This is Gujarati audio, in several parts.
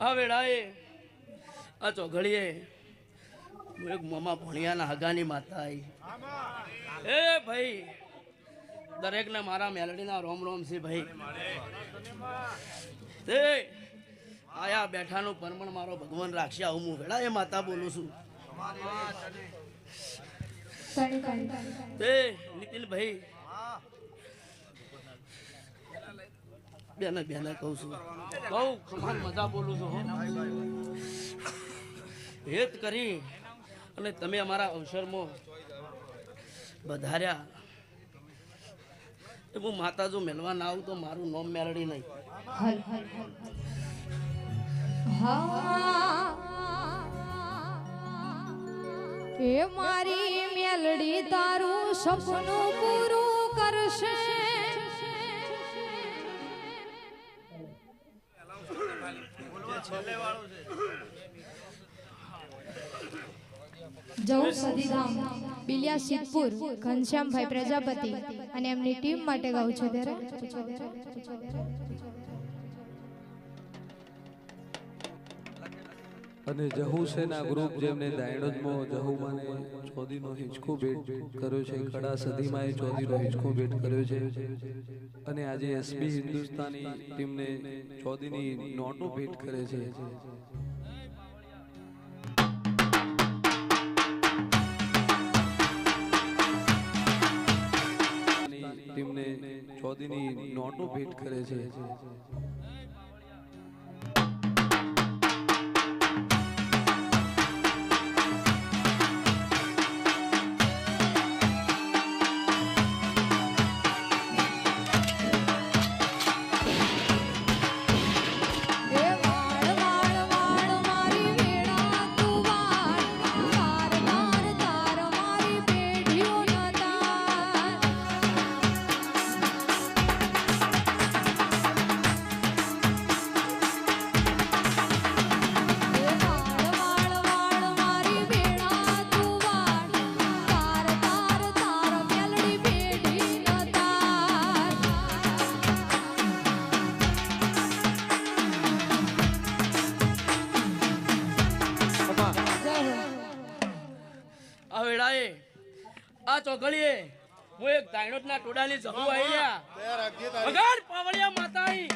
આ વેળાએ આ ચોઘડીએ એક મમા ભણિયાના હગાની માતા આવી એ ભાઈ દરેકને મારા મેલડીના રોમ રોમ છે ભાઈ. તે આયા બેઠાનું પરમણ મારો ભગવાન રાખશે આવું હું વેળા એ માતા બોલું છું. તે નીતિનભાઈ બેને બેને કહું છું. બહુ ખમાન મજા બોલું છું હેત કરી અને તમે અમારા અવસરમાં વધાર્યા. એ હું માતા જો મેળવા ના આવું તો મારું નોમ મેળડી નહીં. એ મારી મેલડી તારું સપનું પૂરું કરશે. જવું સદીધામ બિલિયા સિદ્ધપુર ઘનશ્યામભાઈ પ્રજાપતિ અને એમની ટીમ માટે ગાઉં છું ત્યારે. અને જહુ સેના ગ્રુપ જેમને દાયણોદમાં જહુમાને ચોદીનો હિંચકો ભેટ કર્યો છે કડા સદીમાં એ ચોદીનો હિંચકો ભેટ કર્યો છે. અને આજે એસબી હિન્દુસ્તાની ટીમને ચોદીની નોટો ભેટ કરે છે. ટીમને ચોદીની નોટો ભેટ કરે છે. આ ચોઘડીએ. હું એક દાયણોદના ટોડાની જહુ આવ્યા વગાડ પાવળિયા માતાઈ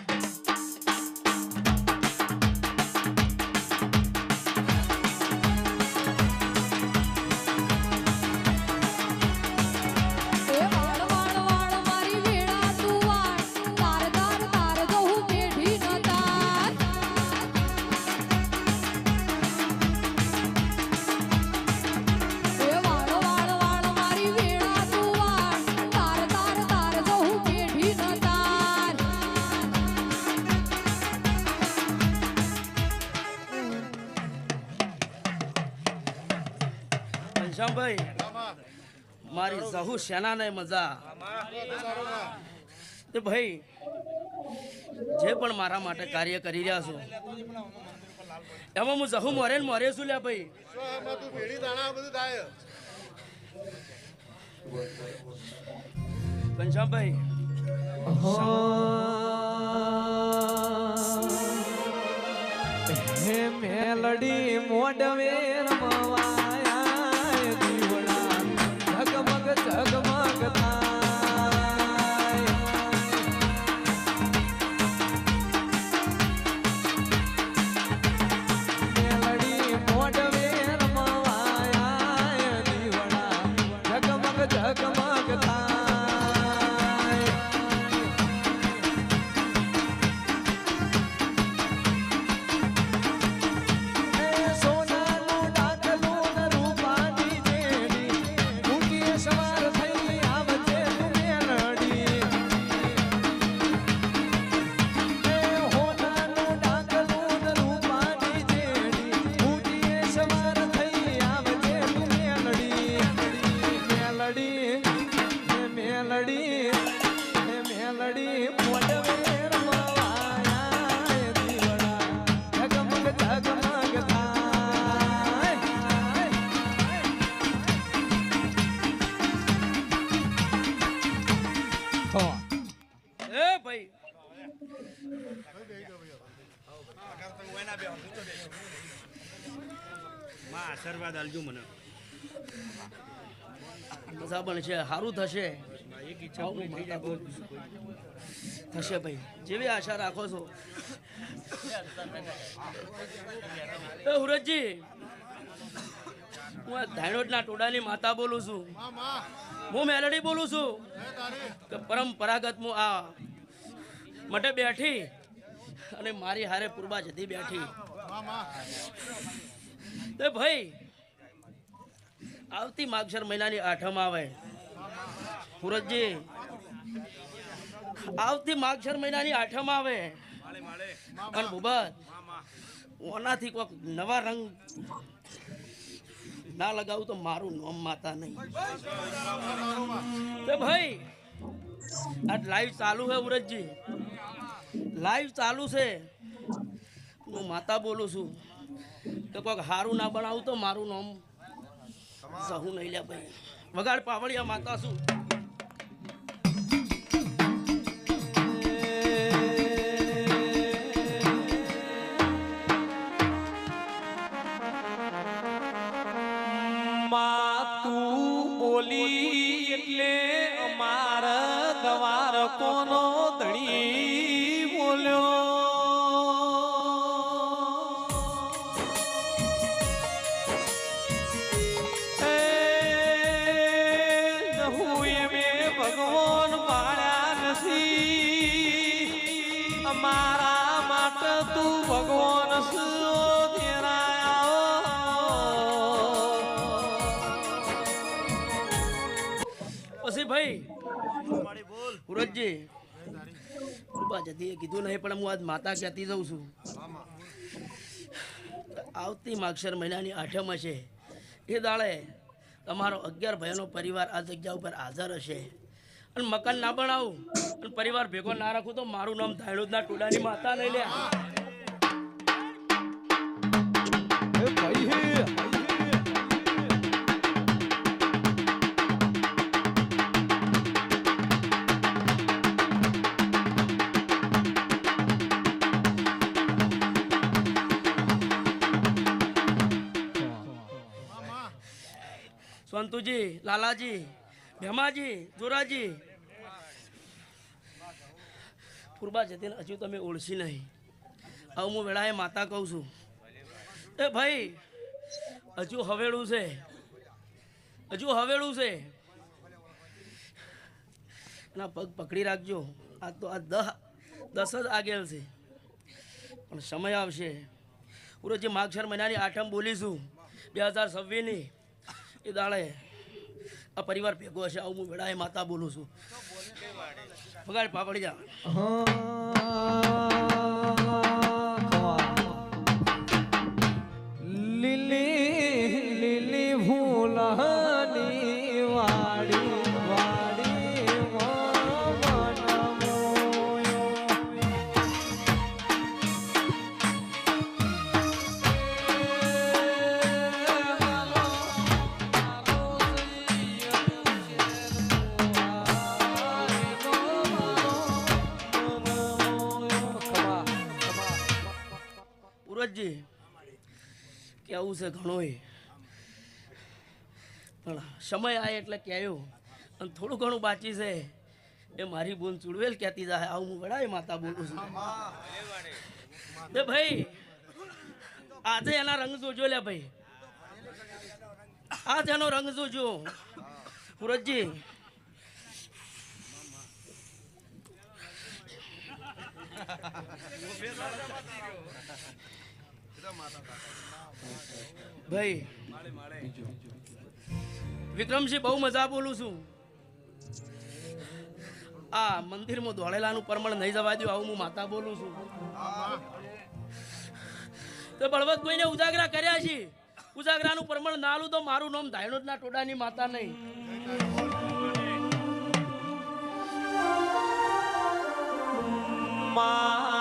ઘનશ્યામભાઈ મારી જહુ સેના ને મજા. તે ભાઈ, જે પણ મારા માટે કાર્ય કરી રહ્યા છો, એમાં હું જહુ મોરે ને મોરે છું લ્યા ભાઈ. ઘનશ્યામભાઈ, હે. મેલડી મોડવે રમવાયા આશીર્વાદ આલજો મને મજા પણ સારું થશે થશે ભાઈ જેવી આશા રાખો છો. એ હુરતજી હું. ધાણોટના ટોડાની માતા બોલું છું હું મેલડી બોલું છું કે પરંપરાગત હું. આ મટે બેઠી અને મારી હારે પૂર્વા જતી બેઠી. તે ભાઈ, આવતી માગસર મહિનાની આઠમ આવે. સુરજજી, આવતી માગસર મહિનાની આઠમ આવે. અને ભૂબત ઓનાથી કોઈક નવા રંગ ના લગાવું તો મારું નોમ માતા નહીં. ભાઈ આ લાઈવ ચાલુ હે ઉરજજી. લાઈવ ચાલુ છે. હું માતા બોલું છું. કે કોઈક હારું ના બનાવું તો મારું નામ સહુ નહીં લે ભાઈ. વગાડ પાવડિયા માતા શું અમારા માટે તું ભગવાન પછી ભાઈ સુરજજી કૃપા જતી કીધું નહીં પણ હું આજ માતા કહેતી જઉં છું. આવતી માગશર મહિનાની આઠમ હશે એ દાડે તમારો અગિયાર ભાઈનો પરિવાર આ જગ્યા ઉપર હાજર હશે. અને મકાન ના બનાવું. અને પરિવાર ભેગો ના રાખું તો મારું નામ ધાયણુદના ટોડાની માતા નહીં લે. સંતુજી લાલાજી ભેમાજી જોરાજી. પૂર્બા જતી હજુ તમે ઓળખી નહીં. હવે હું વેળાએ માતા કહું છું. એ ભાઈ, હજુ હવેળું છે. હજુ હવેળું છે. એના પગ પકડી રાખજો. આ તો આ દહ, દસ જ આગેલ છે. પણ સમય આવશે. પૂરો જે માગશર મહિનાની આઠમ બોલીશું, બે હજાર છવ્વીસની. એ દાડે આ પરિવાર ભેગો હશે આવું હું વેળાએ માતા બોલું છું. પગાર પાપડી જા. કેવું છે ઘણોય. પણ સમય આવે એટલે કહેવો અને થોડું ઘણું બાકી છે. એ મારી બોલ ચૂડવેલ કહેતી જાય, આવું હું વડાય માતા બોલું છું. એ ભાઈ, આજે એના રંગ જોજો લે ભાઈ. આજ એનો રંગ જોજો. પૂરજજી ભાઈ. વિક્રમસિંહ બહુ મજા બોલું છું. આ મંદિરમાં દોડેલાનું પરમણ નહીં જવા દઉં આવું હું માતા બોલું છું. તો બળવત કોઈને ઉજાગરા કર્યા છે. ઉજાગરાનું ના નાલું તો મારું નામ ધાયણોદના ટોડાની માતા નહીં. માં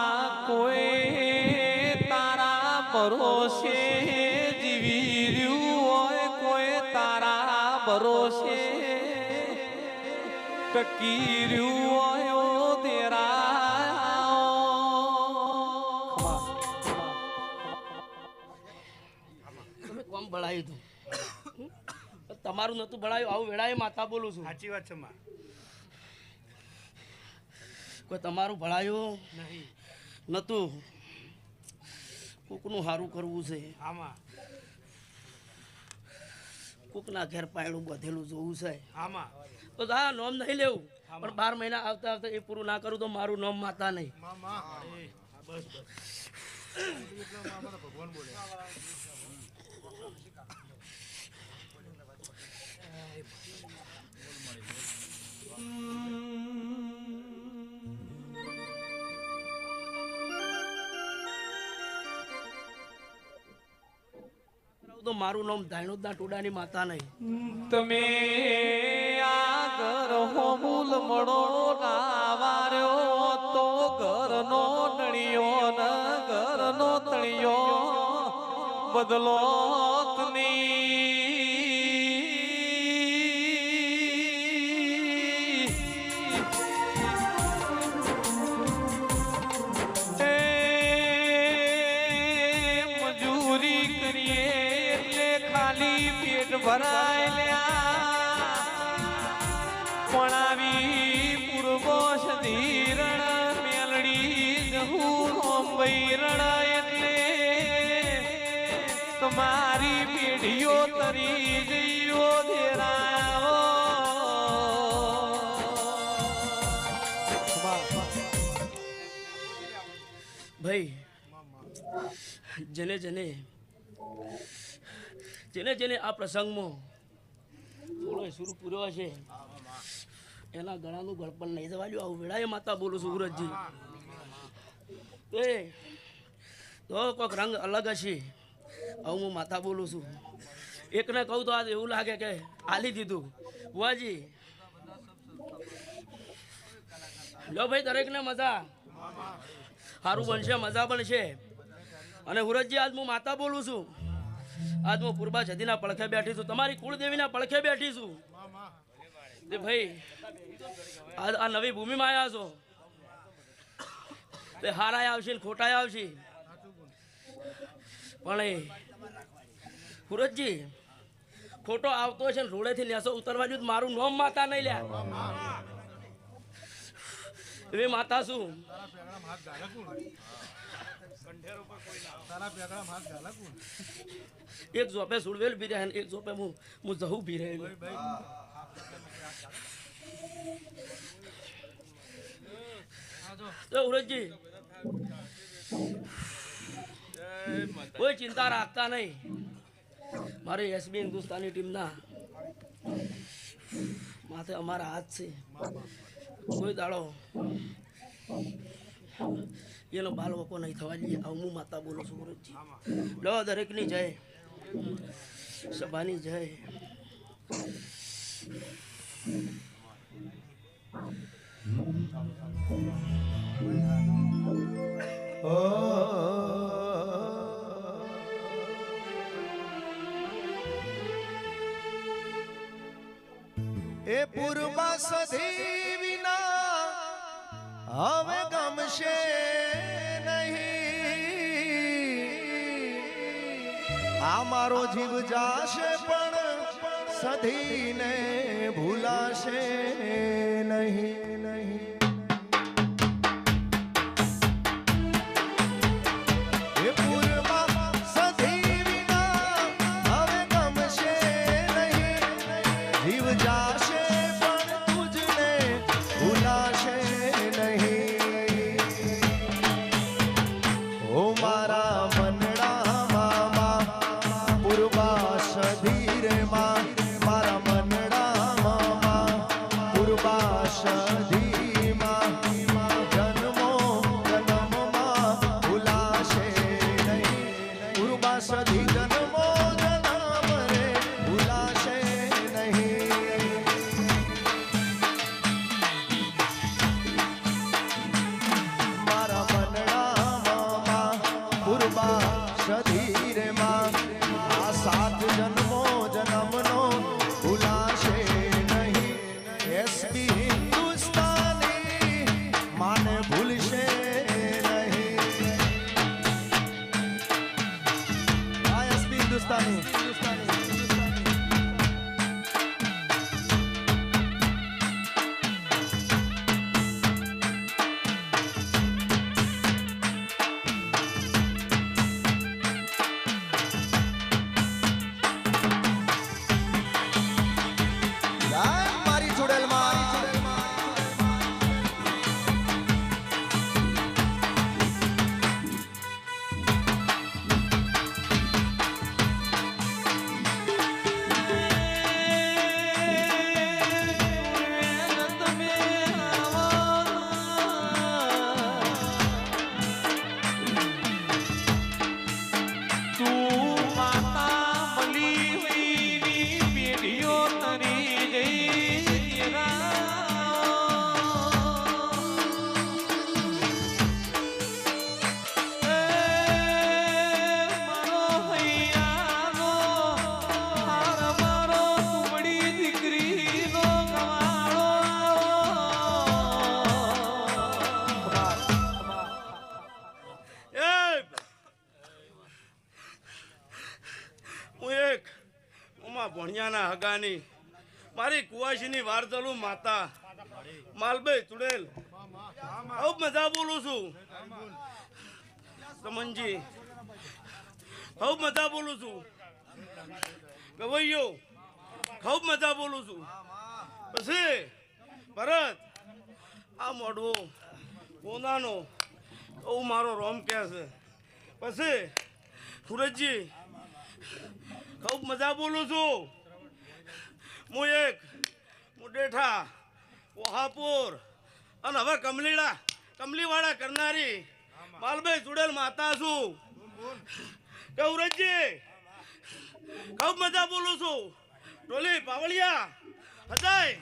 ટકી રહ્યું તેરા તમે કોમ બળાવી તમારું નતું ભણાયું આવું વેળાએ માતા બોલું છું. સાચી વાત છે માં. કોઈ તમારું ભણાયું નહીં. નતું? કોકનું સારું કરવું છે. આમાં કોકના ઘેર પાયણું બધેલું જોવું છે. આમાં? તો હા નોમ નહીં લેવું. પણ બાર મહિના આવતા આવતા એ પૂરું ના કરું તો મારું નોમ માતા નહીં. ભગવાન બોલે તો મારું નામ ધાયણુદના ટોડાની માતા નહીં. તમે આ ઘર હોમુલ મળો વાર્યો તો ઘરનો તણિયો ન ઘરનો તણિયો બદલો તમારી પેઢીઓ તરી જઈઓ દેરાઓ ભાઈ, જેને જેને જેને જેને આ પ્રસંગમાં થોડો સુર પૂર્યો છે એના ગળાનું ગળપણ નહીં જવા આવું વેળાએ માતા બોલું છું, સુરતજી. એ તો કોઈક રંગ અલગ હશે. આવું હું માતા બોલું છું. એકને કહું તો આજ એવું લાગે કે આલી દીધું. બુઆજી લો ભાઈ, દરેકને મજા. સારું બનશે, મજા બનશે. અને હુરતજી, આજ હું માતા બોલું છું. આજ હું પૂર્વા જદીના પડખે બેઠી છું. તમારી કુળદેવીના પડખે બેઠી છું. તે ભાઈ આ નવી ભૂમિમાં આવ્યા છો. તે હારાય આવશે ખોટાય આવશે. પણ એ સુરજજી, ખોટો આવતો છે રોડેથી નેસો ઉતરવા જ મારું નોમ માતા નહીં લ્યા. એવી માતા શું? એક ઝોપે સુડવેલ બી રહે એક જોપે હું હું જહુ બી રહે તો કોઈ ચિંતા રાખતા નહીં. મારી એસબી હિન્દુસ્તાની ટીમના માથે અમારા હાથ છે. કોઈ દાડો એનો બાલ વકો નહીં થવા જઈએ આવું હું માતા બોલું છું ગુરુજી. લો, દરેકની જય. સભાની જય. એ પૂર્વા સધી વિના હવે ગમશે નહીં. આ મારો જીવ જાશે પણ સધીને ભૂલાશે નહીં નહીં. હગાની મારી કુવાસીની વારતલું માતા. માલભાઈ ચુડેલ. ખૂબ મજા બોલું છું. રમનજી ખૂબ મજા બોલું છું. ગવૈયો. ખૂબ મજા બોલું છું. પછી ભરત. આ મોઢવો પોનાનો બહુ મારો રોમ કહે છે? પછી સુરજજી. ખૂબ મજા બોલું છું. હું એક મુડેઠા વહાપુર, અને હવે કમલીડા, કમલીવાળા કરનારી માલભાઈ ચુડેલ માતા છું. કૌરજી ખૂબ મજા બોલું છું. ટોલી પાવળિયા હજાય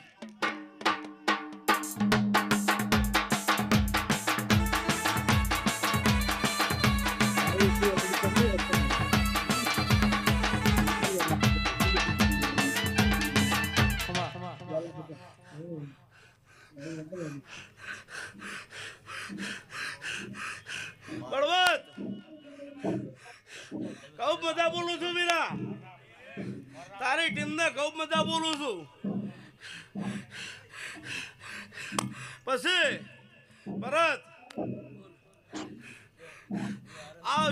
બળવંત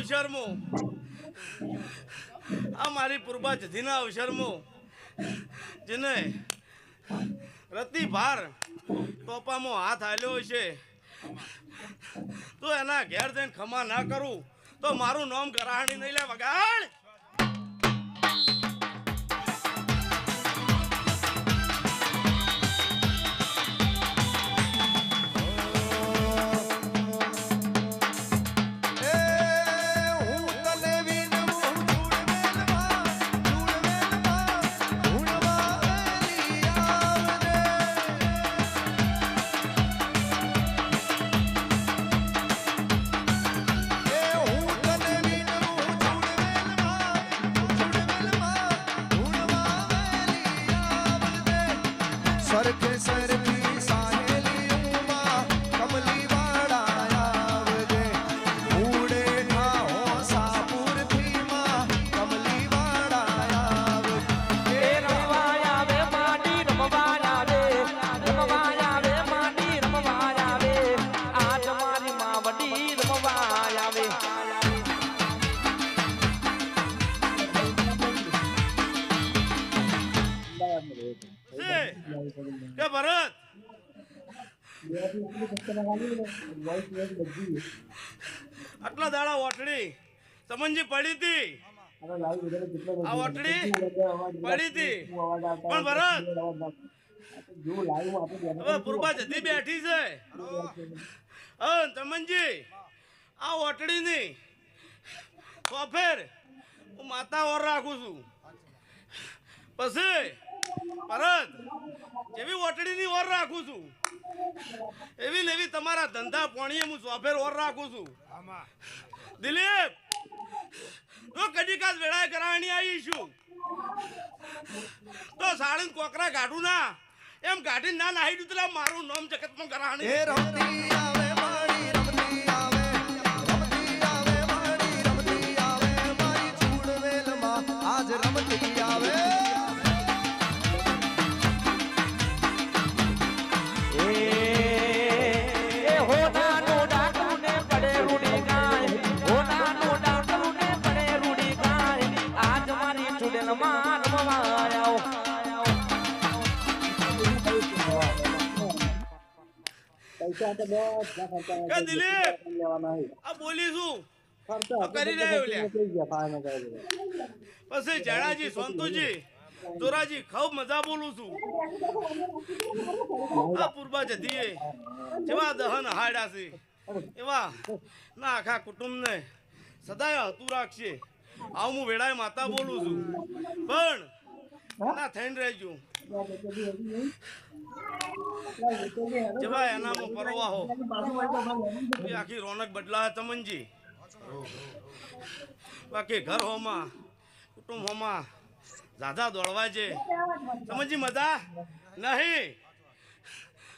અવસરમાં આ મારી પૂર્વા જધીના અવસરમાં જેને રતિ ભાર ટોપામાં હાથ હાલ્યો છે તો એના ઘેર જઈને ખમા ના કરું. તો મારું નામ ગરાહણી નહીં લે વગાડ. ભરત આટલા દાડા ઓટડી સમંજી પડી હતી. આ ઓટડી પડી હતી. પણ ભરત પૂર્વા જતી બેઠી છે. તમનજી. આ ઓટડીની. સોફેર હું માતા ઓર રાખું છું. પછી પરત જેવી ઓટડીની ઓર રાખું છું એવી ને એવી તમારા ધંધા પોણીએ હું સોફેર ઓર રાખું છું. દિલીપ તો કદી કાલ વેળાએ કરાવણી આવી છું. તો સાડીને કોકરા કાઢું ના એમ કાઢીને ના નાહી દીધું મારું નામ જગતમાં કરાવવાની. કે દિલીપ! આ બોલી શું? કરી રહ્યો પછી જણાજી સોંતુજી જોરાજી ખૂબ મજા બોલું છું. આ પૂર્વા જતીએ જેવા દહન હાડ્યા છે. એવા ના આખા કુટુંબને સદાય હતું રાખશે. આવું હું વેળાએ માતા બોલું છું. પણ ના થઈને રહેજો. જેવા એનામાં પરવાહો આખી રોનક બદલાય તમનજી. બાકી ઘર હોમાં, કુટુંબ હોમાં દાદા દોડવા છે. સમજી મજા? નહીં.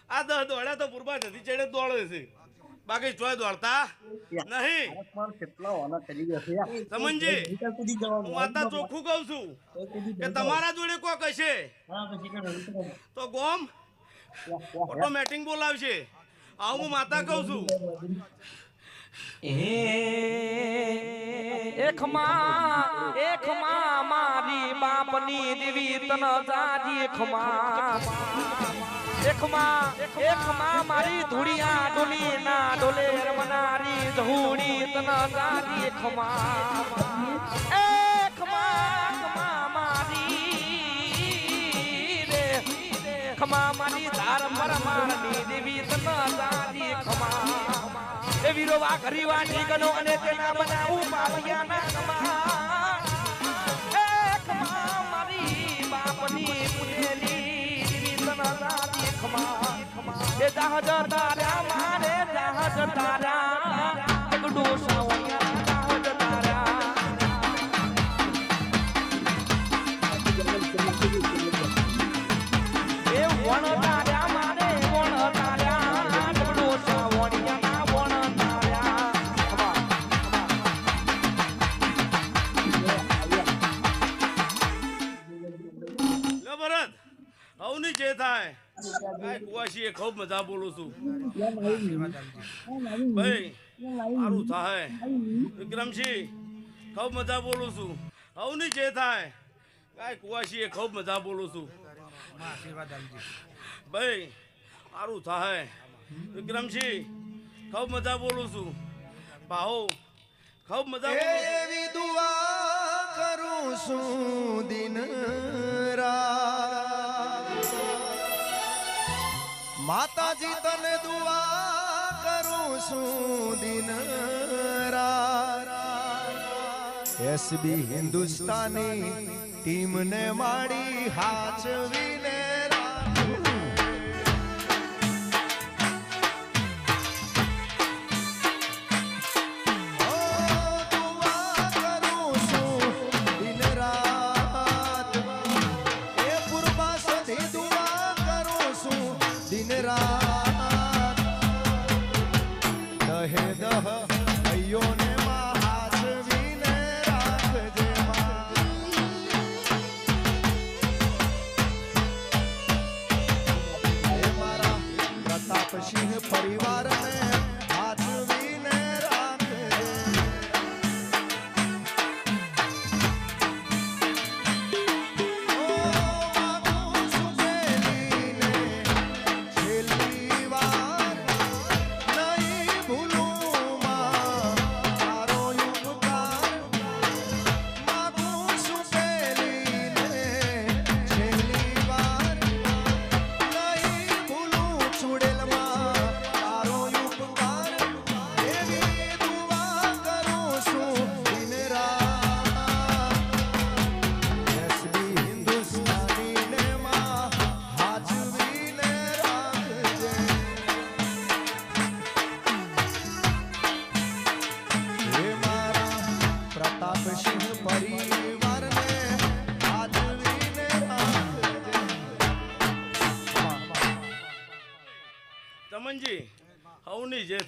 આ દોડ્યા તો પૂર્વા જતી ચડે, દોડે છે. બાકી ચોય દોડતા નહીં. સમજી હું માતા ચોખ્ખું કહું છું કે તમારા જોડે કોક હશે? તો ગોમ. ઓટોમેટિક બોલાવશે આવું હું માતા કહું છું. એકમાં એકમાં મારી બાપની દેવી તન જાજી એકમાં એકમાં એકમાં મારી ધૂળિયા ડોલી ના ડોલે રમનારી ધૂળી તન જાજી એકમાં એકમાં એકમાં મારી રે ખમા મારી ધાર મર મારની દેવી એ વીરો વા ઠીકનો અને તેના બનાવું પાપિયાના કમા એ કમા મારી બાપની પુતેલી તના દાદી ખમા એ જહાજ તારા મારે જહાજ તારા. એક ડોસા કુવાસી એ ખૂબ મજા બોલું છું. ભાઈ સારું થાય. વિક્રમસિંહ ખૂબ મજા બોલું છું. આવું નહીં જે થાય. કાંઈ કુવાસી એ ખૂબ મજા બોલું છું. ભાઈ સારું થાય. વિક્રમસિંહ ખૂબ મજા બોલું છું. ભાવો ખૂબ મજા એવી દુઆ કરું છું દિન રાત. માતાજી તને દુઆ કરું છું દિન એસબી હિન્દુસ્તાની ટીમને માડી હાચવીને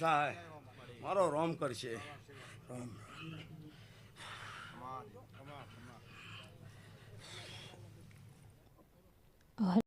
થાય મારો રોમ કરશે.